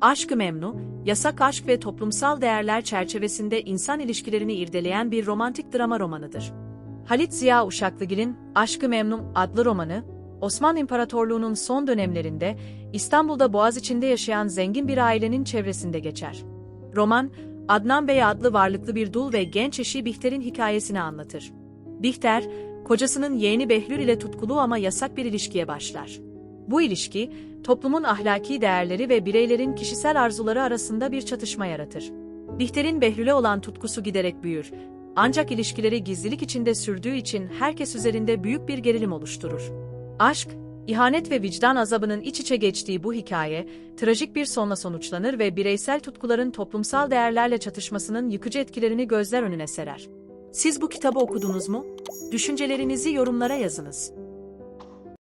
Aşk-ı Memnu, yasak aşk ve toplumsal değerler çerçevesinde insan ilişkilerini irdeleyen bir romantik drama romanıdır. Halit Ziya Uşaklıgil'in Aşk-ı Memnun adlı romanı, Osmanlı İmparatorluğu'nun son dönemlerinde İstanbul'da Boğaziçi'nde yaşayan zengin bir ailenin çevresinde geçer. Roman, Adnan Bey adlı varlıklı bir dul ve genç eşi Bihter'in hikayesini anlatır. Bihter, kocasının yeğeni Behlül ile tutkulu ama yasak bir ilişkiye başlar. Bu ilişki, toplumun ahlaki değerleri ve bireylerin kişisel arzuları arasında bir çatışma yaratır. Bihter'in Behlül'e olan tutkusu giderek büyür. Ancak ilişkileri gizlilik içinde sürdüğü için herkes üzerinde büyük bir gerilim oluşturur. Aşk, ihanet ve vicdan azabının iç içe geçtiği bu hikaye, trajik bir sonla sonuçlanır ve bireysel tutkuların toplumsal değerlerle çatışmasının yıkıcı etkilerini gözler önüne serer. Siz bu kitabı okudunuz mu? Düşüncelerinizi yorumlara yazınız.